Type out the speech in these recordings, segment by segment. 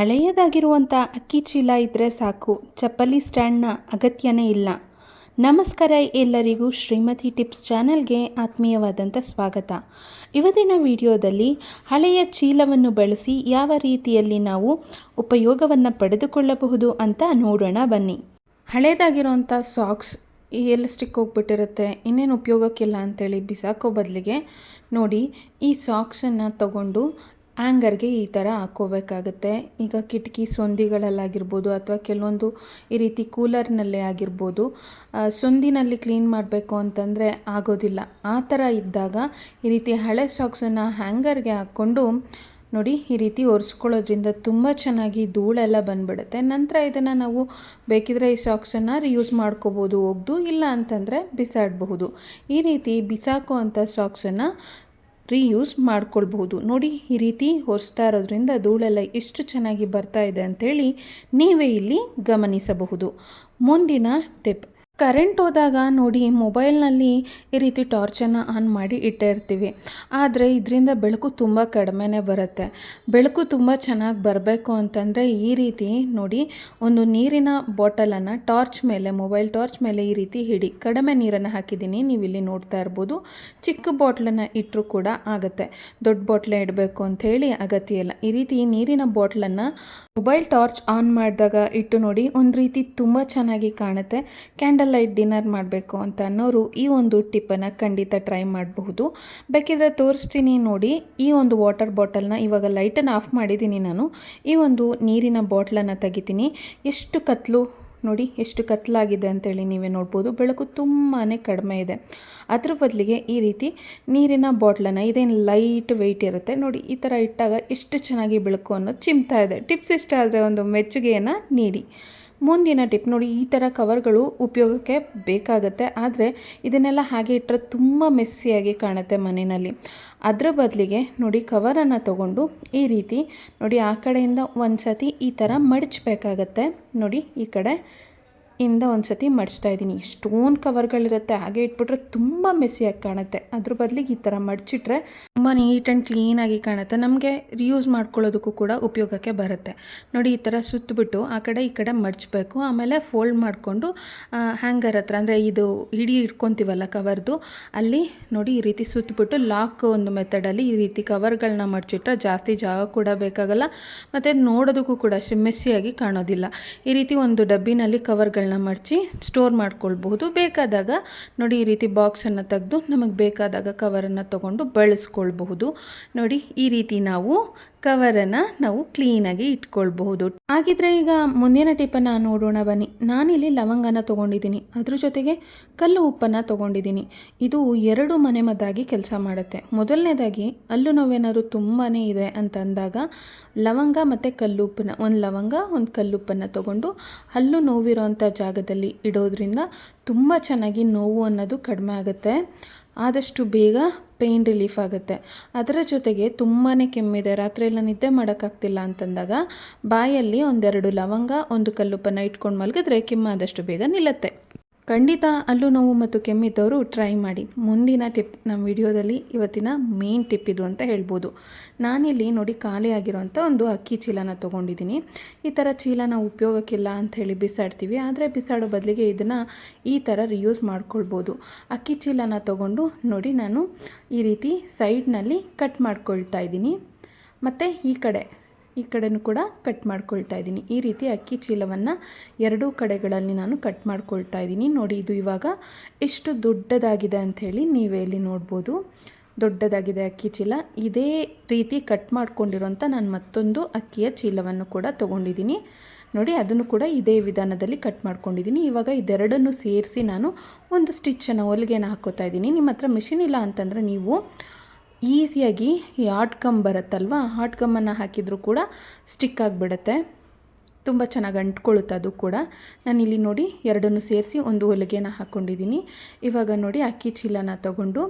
ಹಳೆಯದಾಗಿರುವಂಥ ಅಕ್ಕಿ ಚೀಲ ಇದ್ದರೆ ಸಾಕು. ಚಪ್ಪಲಿ ಸ್ಟ್ಯಾಂಡ್ನ ಅಗತ್ಯನೇ ಇಲ್ಲ. ನಮಸ್ಕಾರ ಎಲ್ಲರಿಗೂ ಶ್ರೀಮತಿ ಟಿಪ್ಸ್ ಚಾನಲ್ಗೆ ಆತ್ಮೀಯವಾದಂಥ ಸ್ವಾಗತ. ಇವತ್ತಿನ ವಿಡಿಯೋದಲ್ಲಿ ಹಳೆಯ ಚೀಲವನ್ನು ಬಳಸಿ ಯಾವ ರೀತಿಯಲ್ಲಿ ನಾವು ಉಪಯೋಗವನ್ನು ಪಡೆದುಕೊಳ್ಳಬಹುದು ಅಂತ ನೋಡೋಣ ಬನ್ನಿ. ಹಳೇದಾಗಿರೋಂಥ ಸಾಕ್ಸ್ ಎಲ್ಲಿ ಸ್ಟಿಕ್ ಹೋಗ್ಬಿಟ್ಟಿರುತ್ತೆ. ಇನ್ನೇನು ಉಪಯೋಗಕ್ಕಿಲ್ಲ ಅಂತೇಳಿ ಬಿಸಾಕೋ ಬದಲಿಗೆ ನೋಡಿ ಈ ಸಾಕ್ಸನ್ನು ತಗೊಂಡು ಆ್ಯಂಗರ್ಗೆ ಈ ಥರ ಹಾಕ್ಕೋಬೇಕಾಗತ್ತೆ. ಈಗ ಕಿಟಕಿ ಸೊಂದಿಗಳಲ್ಲಾಗಿರ್ಬೋದು ಅಥವಾ ಕೆಲವೊಂದು ಈ ರೀತಿ ಕೂಲರ್ನಲ್ಲೇ ಆಗಿರ್ಬೋದು ಸೊಂದಿನಲ್ಲಿ ಕ್ಲೀನ್ ಮಾಡಬೇಕು ಅಂತಂದರೆ ಆಗೋದಿಲ್ಲ. ಆ ಥರ ಇದ್ದಾಗ ಈ ರೀತಿ ಹಳೆ ಸಾಕ್ಸನ್ನು ಹ್ಯಾಂಗರ್ಗೆ ಹಾಕ್ಕೊಂಡು ನೋಡಿ ಈ ರೀತಿ ಒರೆಸ್ಕೊಳ್ಳೋದ್ರಿಂದ ತುಂಬ ಚೆನ್ನಾಗಿ ಧೂಳೆಲ್ಲ ಬಂದ್ಬಿಡುತ್ತೆ. ನಂತರ ಇದನ್ನು ನಾವು ಬೇಕಿದ್ರೆ ಈ ಸಾಕ್ಸನ್ನು ರಿಯೂಸ್ ಮಾಡ್ಕೋಬೋದು ಒಗೆದು ಇಲ್ಲ ಅಂತಂದರೆ ಬಿಸಾಡಬಹುದು. ಈ ರೀತಿ ಬಿಸಾಕೋ ಅಂಥ ಸಾಕ್ಸನ್ನು ರೀಯೂಸ್ ಮಾಡ್ಕೊಳ್ಬಹುದು. ನೋಡಿ, ಈ ರೀತಿ ಹೊರಿಸ್ತಾ ಇರೋದ್ರಿಂದ ಧೂಳೆಲ್ಲ ಎಷ್ಟು ಚೆನ್ನಾಗಿ ಬರ್ತಾ ಇದೆ ಅಂಥೇಳಿ ನೀವೇ ಇಲ್ಲಿ ಗಮನಿಸಬಹುದು. ಮುಂದಿನ ಟಿಪ್ ಕರೆಂಟ್ ಹೋದಾಗ ನೋಡಿ ಮೊಬೈಲ್ನಲ್ಲಿ ಈ ರೀತಿ ಟಾರ್ಚನ್ನು ಆನ್ ಮಾಡಿ ಇಟ್ಟಿರ್ತೀವಿ ಆದರೆ ಇದರಿಂದ ಬೆಳಕು ತುಂಬ ಕಡಿಮೆನೇ ಬರುತ್ತೆ. ಬೆಳಕು ತುಂಬ ಚೆನ್ನಾಗಿ ಬರಬೇಕು ಅಂತಂದರೆ ಈ ರೀತಿ ನೋಡಿ ಒಂದು ನೀರಿನ ಬಾಟಲನ್ನು ಟಾರ್ಚ್ ಮೇಲೆ, ಮೊಬೈಲ್ ಟಾರ್ಚ್ ಮೇಲೆ ಈ ರೀತಿ ಹಿಡಿ. ಕಡಿಮೆ ನೀರನ್ನು ಹಾಕಿದ್ದೀನಿ ನೀವು ಇಲ್ಲಿ ನೋಡ್ತಾ ಇರ್ಬೋದು. ಚಿಕ್ಕ ಬಾಟ್ಲನ್ನು ಇಟ್ಟರೂ ಕೂಡ ಆಗುತ್ತೆ. ದೊಡ್ಡ ಬಾಟ್ಲೆ ಇಡಬೇಕು ಅಂತ ಹೇಳಿ ಅಗತ್ಯ ಇಲ್ಲ. ಈ ರೀತಿ ನೀರಿನ ಬಾಟ್ಲನ್ನು ಮೊಬೈಲ್ ಟಾರ್ಚ್ ಆನ್ ಮಾಡಿದಾಗ ಇಟ್ಟು ನೋಡಿ ಒಂದು ರೀತಿ ತುಂಬ ಚೆನ್ನಾಗಿ ಕಾಣುತ್ತೆ. ಕ್ಯಾಂಡಲ್ ಲೈಟ್ ಡಿನ್ನರ್ ಮಾಡಬೇಕು ಅಂತ ಅನ್ನೋರು ಈ ಒಂದು ಟಿಪ್ಪನ್ನು ಖಂಡಿತ ಟ್ರೈ ಮಾಡಬಹುದು. ಬೇಕಿದ್ರೆ ತೋರಿಸ್ತೀನಿ ನೋಡಿ, ಈ ಒಂದು ವಾಟರ್ ಬಾಟಲ್ನ ಇವಾಗ ಲೈಟನ್ನು ಆಫ್ ಮಾಡಿದ್ದೀನಿ ನಾನು. ಈ ಒಂದು ನೀರಿನ ಬಾಟ್ಲನ್ನು ತೆಗಿತೀನಿ. ಎಷ್ಟು ಕತ್ಲು, ನೋಡಿ ಎಷ್ಟು ಕತ್ತಲಾಗಿದೆ ಅಂತೇಳಿ ನೀವೇ ನೋಡ್ಬೋದು. ಬೆಳಕು ತುಂಬಾ ಕಡಿಮೆ ಇದೆ. ಅದ್ರ ಬದಲಿಗೆ ಈ ರೀತಿ ನೀರಿನ ಬಾಟ್ಲನ್ನು ಇದೇನು ಲೈಟ್ ವೆಯ್ಟ್ ಇರುತ್ತೆ, ನೋಡಿ ಈ ಥರ ಇಟ್ಟಾಗ ಎಷ್ಟು ಚೆನ್ನಾಗಿ ಬೆಳಕು ಅನ್ನೋದು ಚಿಮ್ತಾ ಇದೆ. ಟಿಪ್ಸ್ ಇಷ್ಟ ಆದರೆ ಒಂದು ಮೆಚ್ಚುಗೆಯನ್ನು ನೀಡಿ. ಮುಂದಿನ ಟಿಪ್ ನೋಡಿ, ಈ ಥರ ಕವರ್ಗಳು ಉಪಯೋಗಕ್ಕೆ ಬೇಕಾಗುತ್ತೆ. ಆದರೆ ಇದನ್ನೆಲ್ಲ ಹಾಗೆ ಇಟ್ಟರೆ ತುಂಬ ಮೆಸ್ಸಿಯಾಗಿ ಕಾಣುತ್ತೆ ಮನೆಯಲ್ಲಿ. ಅದರ ಬದಲಿಗೆ ನೋಡಿ, ಕವರನ್ನು ತಗೊಂಡು ಈ ರೀತಿ ನೋಡಿ, ಆ ಕಡೆಯಿಂದ ಒಂದು ಸತಿ ಈ ಥರ ಮಡಚಬೇಕಾಗತ್ತೆ ನೋಡಿ, ಈ ಕಡೆ ಇಂದ ಒಂದು ಸತಿ ಮಡಿಸ್ತಾ ಇದ್ದೀನಿ ಸ್ಟೋನ್ ಕವರ್ಗಳಿರುತ್ತೆ ಹಾಗೆ ಇಟ್ಬಿಟ್ರೆ ತುಂಬ ಮೆಸ್ಸಿಯಾಗಿ ಕಾಣುತ್ತೆ. ಅದ್ರ ಬದಲಿಗೆ ಈ ಥರ ಮಡಿಸಿಟ್ರೆ ತುಂಬ ನೀಟ್ ಆ್ಯಂಡ್ ಕ್ಲೀನಾಗಿ ಕಾಣುತ್ತೆ. ನಮಗೆ ರಿಯೂಸ್ ಮಾಡ್ಕೊಳ್ಳೋದಕ್ಕೂ ಕೂಡ ಉಪಯೋಗಕ್ಕೆ ಬರುತ್ತೆ. ನೋಡಿ, ಈ ಥರ ಸುತ್ತಬಿಟ್ಟು ಆ ಕಡೆ ಈ ಕಡೆ ಮಡಚಬೇಕು. ಆಮೇಲೆ ಫೋಲ್ಡ್ ಮಾಡಿಕೊಂಡು ಹ್ಯಾಂಗರ್ ಹತ್ರ ಅಂದರೆ ಇದು ಹಿಡಿ ಇಟ್ಕೊತೀವಲ್ಲ ಕವರ್ದು ಅಲ್ಲಿ ನೋಡಿ ಈ ರೀತಿ ಸುತ್ತಬಿಟ್ಟು ಲಾಕ್ ಒಂದು ಮೆಥಡಲ್ಲಿ ಈ ರೀತಿ ಕವರ್ಗಳನ್ನ ಮಡಚಿಟ್ರೆ ಜಾಸ್ತಿ ಜಾಗ ಕೂಡ ಬೇಕಾಗಲ್ಲ. ಮತ್ತು ನೋಡೋದಕ್ಕೂ ಕೂಡ ಮೆಸ್ಸಿಯಾಗಿ ಕಾಣೋದಿಲ್ಲ. ಈ ರೀತಿ ಒಂದು ಡಬ್ಬಿನಲ್ಲಿ ಕವರ್ಗಳನ್ನ ಮಡಚಿ ಸ್ಟೋರ್ ಮಾಡ್ಕೊಳ್ಬಹುದು. ಬೇಕಾದಾಗ ನೋಡಿ ಈ ರೀತಿ ಬಾಕ್ಸನ್ನು ತೆಗೆದು ನಮಗೆ ಬೇಕಾದಾಗ ಕವರನ್ನು ತಗೊಂಡು ಬಳಸ್ಕೊಳ್ಬಹುದು. ನೋಡಿ ಈ ರೀತಿ ನಾವು ಕವರನ್ನು ನಾವು ಕ್ಲೀನಾಗಿ ಇಟ್ಕೊಳ್ಬಹುದು. ಹಾಗಿದ್ರೆ ಈಗ ಮುಂದಿನ ಟಿಪ್ಪನ್ನು ನೋಡೋಣ ಬನ್ನಿ. ನಾನಿಲ್ಲಿ ಲವಂಗನ ತೊಗೊಂಡಿದ್ದೀನಿ. ಅದ್ರ ಜೊತೆಗೆ ಕಲ್ಲು ಉಪ್ಪನ್ನು ತೊಗೊಂಡಿದ್ದೀನಿ. ಇದು ಎರಡು ಮನೆ ಮದ್ದಾಗಿ ಕೆಲಸ ಮಾಡುತ್ತೆ. ಮೊದಲನೇದಾಗಿ ಹಲ್ಲು ನೋವೇನಾದ್ರು ತುಂಬಾ ಇದೆ ಅಂತ ಅಂದಾಗ ಲವಂಗ ಮತ್ತು ಕಲ್ಲುಪ್ಪನ್ನ ಒಂದು ಲವಂಗ, ಒಂದು ಕಲ್ಲುಪ್ಪನ್ನು ತೊಗೊಂಡು ಹಲ್ಲು ನೋವಿರೋಂಥ ಜಾಗದಲ್ಲಿ ಇಡೋದ್ರಿಂದ ತುಂಬ ಚೆನ್ನಾಗಿ ನೋವು ಅನ್ನೋದು ಕಡಿಮೆ ಆಗುತ್ತೆ. ಆದಷ್ಟು ಬೇಗ ಪೇಯ್ನ್ ರಿಲೀಫ್ ಆಗುತ್ತೆ. ಅದರ ಜೊತೆಗೆ ತುಂಬಾ ಕೆಮ್ಮಿದೆ. ರಾತ್ರಿಯೆಲ್ಲ ನಿದ್ದೆ ಮಾಡೋಕ್ಕಾಗ್ತಿಲ್ಲ ಅಂತಂದಾಗ ಬಾಯಲ್ಲಿ ಒಂದೆರಡು ಲವಂಗ, ಒಂದು ಕಲ್ಲುಪ್ಪನ್ನು ಇಟ್ಕೊಂಡು ಮಲಗಿದ್ರೆ ಕೆಮ್ಮಾದಷ್ಟು ಬೇಗ ನಿಲ್ಲುತ್ತೆ. ಖಂಡಿತ ಅಲ್ಲೂ ನೋವು ಮತ್ತು ಕೆಮ್ಮಿದ್ದವರು ಟ್ರೈ ಮಾಡಿ. ಮುಂದಿನ ಟಿಪ್ ನಮ್ಮ ವಿಡಿಯೋದಲ್ಲಿ ಇವತ್ತಿನ ಮೇನ್ ಟಿಪ್ ಇದು ಅಂತ ಹೇಳ್ಬೋದು. ನಾನಿಲ್ಲಿ ನೋಡಿ ಖಾಲಿ ಒಂದು ಅಕ್ಕಿ ಚೀಲನ ತೊಗೊಂಡಿದ್ದೀನಿ. ಈ ಥರ ಚೀಲನ ಉಪಯೋಗಕ್ಕಿಲ್ಲ ಹೇಳಿ ಬಿಸಾಡ್ತೀವಿ. ಆದರೆ ಬಿಸಾಡೋ ಬದಲಿಗೆ ಇದನ್ನು ಈ ಥರ ರಿಯೂಸ್ ಮಾಡ್ಕೊಳ್ಬೋದು. ಅಕ್ಕಿ ಚೀಲನ ತೊಗೊಂಡು ನೋಡಿ ನಾನು ಈ ರೀತಿ ಸೈಡ್ನಲ್ಲಿ ಕಟ್ ಮಾಡ್ಕೊಳ್ತಾ ಇದ್ದೀನಿ. ಮತ್ತು ಈ ಕಡೆ ಈ ಕಡೆನೂ ಕೂಡ ಕಟ್ ಮಾಡ್ಕೊಳ್ತಾ ಇದ್ದೀನಿ. ಈ ರೀತಿ ಅಕ್ಕಿ ಚೀಲವನ್ನು ಎರಡೂ ಕಡೆಗಳಲ್ಲಿ ನಾನು ಕಟ್ ಮಾಡ್ಕೊಳ್ತಾ ಇದ್ದೀನಿ. ನೋಡಿ, ಇದು ಇವಾಗ ಎಷ್ಟು ದೊಡ್ಡದಾಗಿದೆ ಅಂಥೇಳಿ ನೀವೇ ಇಲ್ಲಿ ನೋಡ್ಬೋದು. ದೊಡ್ಡದಾಗಿದೆ ಅಕ್ಕಿ ಚೀಲ. ಇದೇ ರೀತಿ ಕಟ್ ಮಾಡ್ಕೊಂಡಿರೋಂಥ ನಾನು ಮತ್ತೊಂದು ಅಕ್ಕಿಯ ಚೀಲವನ್ನು ಕೂಡ ತೊಗೊಂಡಿದ್ದೀನಿ. ನೋಡಿ, ಅದನ್ನು ಕೂಡ ಇದೇ ವಿಧಾನದಲ್ಲಿ ಕಟ್ ಮಾಡ್ಕೊಂಡಿದ್ದೀನಿ. ಇವಾಗ ಇದೆರಡನ್ನು ಸೇರಿಸಿ ನಾನು ಒಂದು ಸ್ಟಿಚ್ಚನ್ನು ಹೊಲಿಗೆನ ಹಾಕೋತಾ ಇದ್ದೀನಿ. ನಿಮ್ಮ ಹತ್ರ ಮಿಷಿನ್ ಇಲ್ಲ ಅಂತಂದರೆ ನೀವು ಈಸಿಯಾಗಿ ಈ ಹಾಟ್ ಕಮ್ ಬರುತ್ತಲ್ವ? ಹಾಟ್ ಕಮ್ಮನ್ನು ಹಾಕಿದರೂ ಕೂಡ ಸ್ಟಿಕ್ ಆಗಿಬಿಡುತ್ತೆ. ತುಂಬ ಚೆನ್ನಾಗಿ ಅಂಟ್ಕೊಳ್ಳುತ್ತೆ ಅದು ಕೂಡ. ನಾನಿಲ್ಲಿ ನೋಡಿ ಎರಡನ್ನು ಸೇರಿಸಿ ಒಂದು ಹೊಲಿಗೆನ ಹಾಕ್ಕೊಂಡಿದ್ದೀನಿ ಇವಾಗ ನೋಡಿ ಅಕ್ಕಿ ಚೀಲನ ತಗೊಂಡು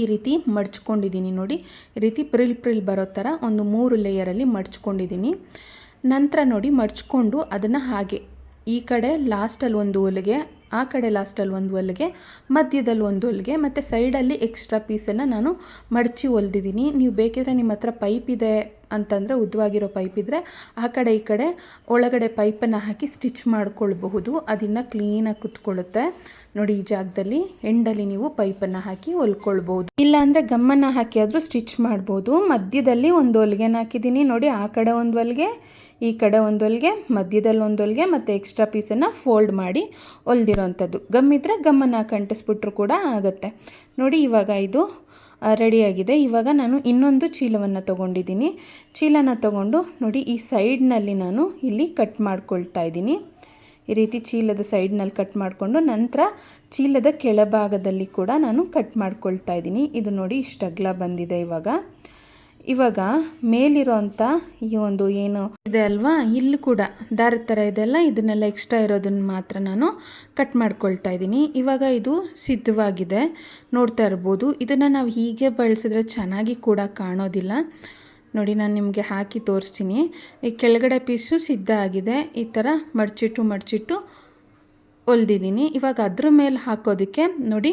ಈ ರೀತಿ ಮಡ್ಚ್ಕೊಂಡಿದ್ದೀನಿ ನೋಡಿ. ಈ ರೀತಿ ಪ್ರಿಲ್ ಪ್ರಿಲ್ ಬರೋ ಥರ ಒಂದು ಮೂರು ಲೇಯರಲ್ಲಿ ಮಡ್ಚ್ಕೊಂಡಿದ್ದೀನಿ. ನಂತರ ನೋಡಿ ಮಡ್ಚ್ಕೊಂಡು ಅದನ್ನು ಹಾಗೆ ಈ ಕಡೆ ಲಾಸ್ಟಲ್ಲಿ ಒಂದು ಹೊಲಿಗೆ ಆ ಕಡೆ ಲಾಸ್ಟಲ್ಲಿ ಒಂದು ಹೊಲಿಗೆ ಮಧ್ಯದಲ್ಲಿ ಒಂದು ಹೊಲಿಗೆ ಮತ್ತು ಸೈಡಲ್ಲಿ ಎಕ್ಸ್ಟ್ರಾ ಪೀಸನ್ನು ನಾನು ಮಡಚಿ ಹೊಲ್ದಿದ್ದೀನಿ ನೀವು ಬೇಕಿದ್ರೆ ನಿಮ್ಮ ಹತ್ರ ಪೈಪ್ ಇದೆ. ಅಂತಂದರೆ ಉದ್ದವಾಗಿರೋ ಪೈಪ್ ಇದ್ದರೆ ಆ ಕಡೆ ಈ ಕಡೆ ಒಳಗಡೆ ಪೈಪನ್ನು ಹಾಕಿ ಸ್ಟಿಚ್ ಮಾಡ್ಕೊಳ್ಬಹುದು. ಅದನ್ನು ಕ್ಲೀನಾಗಿ ಕುತ್ಕೊಳ್ಳುತ್ತೆ. ನೋಡಿ ಈ ಜಾಗದಲ್ಲಿ ಎಂಡಲ್ಲಿ ನೀವು ಪೈಪನ್ನು ಹಾಕಿ ಹೊಲ್ಕೊಳ್ಬೋದು ಇಲ್ಲಾಂದರೆ ಗಮ್ಮನ್ನು ಹಾಕಿ ಆದರೂ ಸ್ಟಿಚ್ ಮಾಡ್ಬೋದು. ಮಧ್ಯದಲ್ಲಿ ಒಂದು ಹೊಲಿಗೆನ ಹಾಕಿದ್ದೀನಿ. ನೋಡಿ ಆ ಕಡೆ ಒಂದು ಹೊಲಿಗೆ, ಈ ಕಡೆ ಒಂದು ಹೊಲಿಗೆ, ಮಧ್ಯದಲ್ಲಿ ಒಂದು ಹೊಲಿಗೆ ಮತ್ತು ಎಕ್ಸ್ಟ್ರಾ ಪೀಸನ್ನು ಫೋಲ್ಡ್ ಮಾಡಿ ಹೊಲ್ದಿರೋಂಥದ್ದು. ಗಮ್ ಇದ್ದರೆ ಗಮ್ಮನ್ನು ಹಾಕಿ ಅಂಟಿಸ್ಬಿಟ್ರು ಕೂಡ ಆಗುತ್ತೆ. ನೋಡಿ ಇವಾಗ ಇದು ರೆಡಿಯಾಗಿದೆ. ಇವಾಗ ನಾನು ಇನ್ನೊಂದು ಚೀಲವನ್ನು ತೊಗೊಂಡಿದ್ದೀನಿ. ಚೀಲನ ತೊಗೊಂಡು ನೋಡಿ, ಈ ಸೈಡ್ನಲ್ಲಿ ನಾನು ಇಲ್ಲಿ ಕಟ್ ಮಾಡ್ಕೊಳ್ತಾ ಇದ್ದೀನಿ. ಈ ರೀತಿ ಚೀಲದ ಸೈಡ್ನಲ್ಲಿ ಕಟ್ ಮಾಡಿಕೊಂಡು ನಂತರ ಚೀಲದ ಕೆಳಭಾಗದಲ್ಲಿ ಕೂಡ ನಾನು ಕಟ್ ಮಾಡ್ಕೊಳ್ತಾ ಇದ್ದೀನಿ. ಇದು ನೋಡಿ ಇಷ್ಟು ಅಗಲ ಬಂದಿದೆ ಇವಾಗ. ಇವಾಗ ಮೇಲಿರೋಂಥ ಈ ಒಂದು ಏನು ಇದೆ ಅಲ್ವಾ, ಇಲ್ಲಿ ಕೂಡ ದಾರದ ಥರ ಇದೆಲ್ಲ ಇದನ್ನೆಲ್ಲ ಎಕ್ಸ್ಟ್ರಾ ಇರೋದನ್ನು ಮಾತ್ರ ನಾನು ಕಟ್ ಮಾಡ್ಕೊಳ್ತಾ ಇದ್ದೀನಿ. ಇವಾಗ ಇದು ಸಿದ್ಧವಾಗಿದೆ. ನೋಡ್ತಾ ಇರ್ಬೋದು. ಇದನ್ನು ನಾವು ಹೀಗೆ ಬಳಸಿದ್ರೆ ಚೆನ್ನಾಗಿ ಕೂಡ ಕಾಣೋದಿಲ್ಲ. ನೋಡಿ, ನಾನು ನಿಮಗೆ ಹಾಕಿ ತೋರಿಸ್ತೀನಿ. ಈ ಕೆಳಗಡೆ ಪೀಸು ಸಿದ್ಧ ಆಗಿದೆ. ಈ ಥರ ಮಡಚಿಟ್ಟು ಮಡಚಿಟ್ಟು ಹೊಲ್ದಿದ್ದೀನಿ. ಇವಾಗ ಅದ್ರ ಮೇಲೆ ಹಾಕೋದಕ್ಕೆ ನೋಡಿ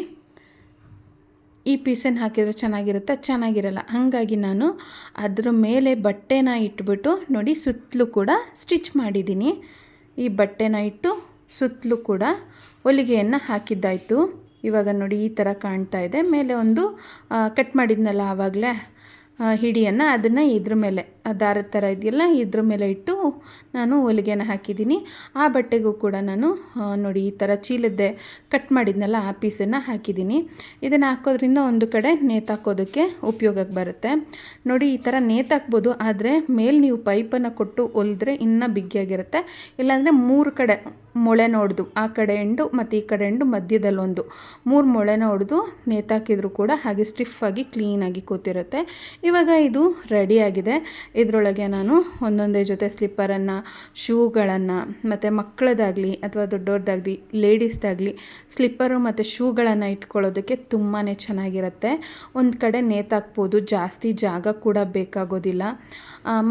ಈ ಪೀಸನ್ನು ಹಾಕಿದರೆ ಚೆನ್ನಾಗಿರುತ್ತೆ, ಚೆನ್ನಾಗಿರಲ್ಲ. ಹಾಗಾಗಿ ನಾನು ಅದ್ರ ಮೇಲೆ ಬಟ್ಟೆನ ಇಟ್ಬಿಟ್ಟು ನೋಡಿ ಸುತ್ತಲೂ ಕೂಡ ಸ್ಟಿಚ್ ಮಾಡಿದ್ದೀನಿ. ಈ ಬಟ್ಟೆನ ಇಟ್ಟು ಸುತ್ತಲೂ ಕೂಡ ಹೊಲಿಗೆಯನ್ನು ಹಾಕಿದ್ದಾಯಿತು. ಇವಾಗ ನೋಡಿ ಈ ಥರ ಕಾಣ್ತಾ ಇದೆ. ಮೇಲೆ ಒಂದು ಕಟ್ ಮಾಡಿದ್ನಲ್ಲ ಆವಾಗಲೇ ಹಿಡಿಯನ್ನು ಅದನ್ನು ಇದ್ರ ಮೇಲೆ. ದಾರದ ಥರ ಇದೆಯಲ್ಲ, ಇದ್ರ ಮೇಲೆ ಇಟ್ಟು ನಾನು ಹೊಲಿಗೆನ ಹಾಕಿದ್ದೀನಿ. ಆ ಬಟ್ಟೆಗೂ ಕೂಡ ನಾನು ನೋಡಿ ಈ ಥರ ಚೀಲದ್ದೆ ಕಟ್ ಮಾಡಿದ್ನಲ್ಲ, ಆ ಪೀಸನ್ನು ಹಾಕಿದ್ದೀನಿ. ಇದನ್ನು ಹಾಕೋದ್ರಿಂದ ಒಂದು ಕಡೆ ನೇತಾಕೋದಕ್ಕೆ ಉಪಯೋಗಕ್ಕೆ ಬರುತ್ತೆ. ನೋಡಿ ಈ ಥರ ನೇತಾಕ್ಬೋದು ಆದರೆ ಮೇಲೆ ನೀವು ಪೈಪನ್ನು ಕೊಟ್ಟು ಹೊಲಿದ್ರೆ ಇನ್ನೂ ಬಿಗಿಯಾಗಿರುತ್ತೆ ಇಲ್ಲಾಂದರೆ ಮೂರು ಕಡೆ ಮೊಳೆನ ಹೊಡೆದು ಆ ಕಡೆ ಎಂಡು ಮತ್ತು ಈ ಕಡೆ ಎಂಡು ಮಧ್ಯದಲ್ಲಿ ಒಂದು. ಮೂರು ಮೊಳೆನ ಹೊಡೆದು ನೇತಾಕಿದ್ರು ಕೂಡ ಹಾಗೆ ಸ್ಟಿಫಾಗಿ ಕ್ಲೀನಾಗಿ ಕೂತಿರುತ್ತೆ. ಇವಾಗ ಇದು ರೆಡಿಯಾಗಿದೆ ಇದರೊಳಗೆ ನಾನು ಒಂದೊಂದೇ ಜೊತೆ ಸ್ಲಿಪ್ಪರನ್ನು, ಶೂಗಳನ್ನು, ಮತ್ತು ಮಕ್ಕಳದಾಗಲಿ ಅಥವಾ ದೊಡ್ಡವ್ರದ್ದಾಗಲಿ ಲೇಡೀಸ್ದಾಗಲಿ ಸ್ಲಿಪ್ಪರು ಮತ್ತು ಶೂಗಳನ್ನು ಇಟ್ಕೊಳ್ಳೋದಕ್ಕೆ ತುಂಬಾ ಚೆನ್ನಾಗಿರುತ್ತೆ. ಒಂದು ಕಡೆ ನೇತಾಕ್ಬೋದು ಜಾಸ್ತಿ ಜಾಗ ಕೂಡ ಬೇಕಾಗೋದಿಲ್ಲ.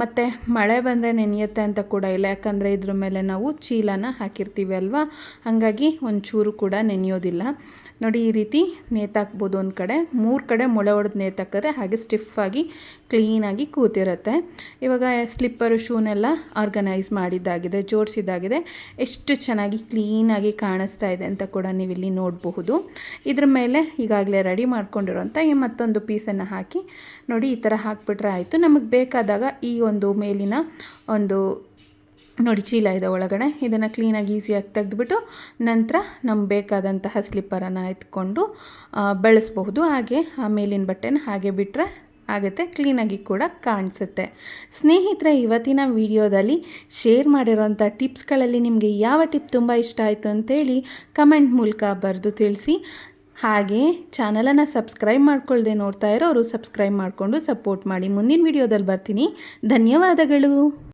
ಮತ್ತು ಮಳೆ ಬಂದರೆ ನೆನೆಯುತ್ತೆ ಅಂತ ಕೂಡ ಇಲ್ಲ, ಯಾಕಂದರೆ ಇದ್ರ ಮೇಲೆ ನಾವು ಚೀಲನ ಹಾಕಿರ್ತೀವಿ ಅಲ್ವಾ? ಹಾಗಾಗಿ ಒಂಚೂರು ಕೂಡ ನೆನೆಯೋದಿಲ್ಲ. ನೋಡಿ, ಈ ರೀತಿ ನೇತಾಕ್ಬೋದು ಒಂದು ಕಡೆ. ಮೂರು ಕಡೆ ಮೊಳೆ ಹೊಡೆದು ನೇತಾಕಿದ್ರೆ ಹಾಗೆ ಸ್ಟಿಫಾಗಿ ಕ್ಲೀನಾಗಿ ಕೂತಿರುತ್ತೆ. ಇವಾಗ ಸ್ಲಿಪ್ಪರು, ಶೂನೆಲ್ಲ ಆರ್ಗನೈಸ್ ಮಾಡಿದ್ದಾಗಿದೆ, ಜೋಡಿಸಿದ್ದಾಗಿದೆ. ಎಷ್ಟು ಚೆನ್ನಾಗಿ ಕ್ಲೀನಾಗಿ ಕಾಣಿಸ್ತಾ ಇದೆ ಅಂತ ಕೂಡ ನೀವು ಇಲ್ಲಿ ನೋಡಬಹುದು. ಇದ್ರ ಮೇಲೆ ಈಗಾಗಲೇ ರೆಡಿ ಮಾಡ್ಕೊಂಡಿರೋಂಥ ಈ ಮತ್ತೊಂದು ಪೀಸನ್ನು ಹಾಕಿ ನೋಡಿ, ಈ ಥರ ಹಾಕಿಬಿಟ್ರೆ ಆಯಿತು. ನಮಗೆ ಬೇಕಾದಾಗ ಈ ಒಂದು ಮೇಲಿನ ಒಂದು ನೋಡಿ, ಚೀಲ ಇದೆ ಒಳಗಡೆ. ಇದನ್ನು ಕ್ಲೀನಾಗಿ ಈಸಿಯಾಗಿ ತೆಗೆದುಬಿಟ್ಟು ನಂತರ ನಮ್ಗೆ ಬೇಕಾದಂತಹ ಸ್ಲಿಪ್ಪರನ್ನು ಎತ್ಕೊಂಡು ಬಳಸಬಹುದು. ಹಾಗೆ ಆ ಮೇಲಿನ ಬಟ್ಟೆನ ಹಾಗೆ ಬಿಟ್ಟರೆ ಆಗುತ್ತೆ ಕ್ಲೀನಾಗಿ ಕೂಡ ಕಾಣಿಸುತ್ತೆ. ಸ್ನೇಹಿತರೆ, ಇವತ್ತಿನ ವಿಡಿಯೋದಲ್ಲಿ ಶೇರ್ ಮಾಡಿರೋಂಥ ಟಿಪ್ಸ್ಗಳಲ್ಲಿ ನಿಮಗೆ ಯಾವ ಟಿಪ್ ತುಂಬ ಇಷ್ಟ ಆಯಿತು ಅಂತೇಳಿ ಕಮೆಂಟ್ ಮೂಲಕ ಬರೆದು ತಿಳಿಸಿ. ಹಾಗೆ ಚಾನಲನ್ನು ಸಬ್ಸ್ಕ್ರೈಬ್ ಮಾಡ್ಕೊಳ್ಳದೆ ನೋಡ್ತಾ ಇರೋರು ಸಬ್ಸ್ಕ್ರೈಬ್ ಮಾಡಿಕೊಂಡು ಸಪೋರ್ಟ್ ಮಾಡಿ. ಮುಂದಿನ ವಿಡಿಯೋದಲ್ಲಿ ಬರ್ತೀನಿ. ಧನ್ಯವಾದಗಳು.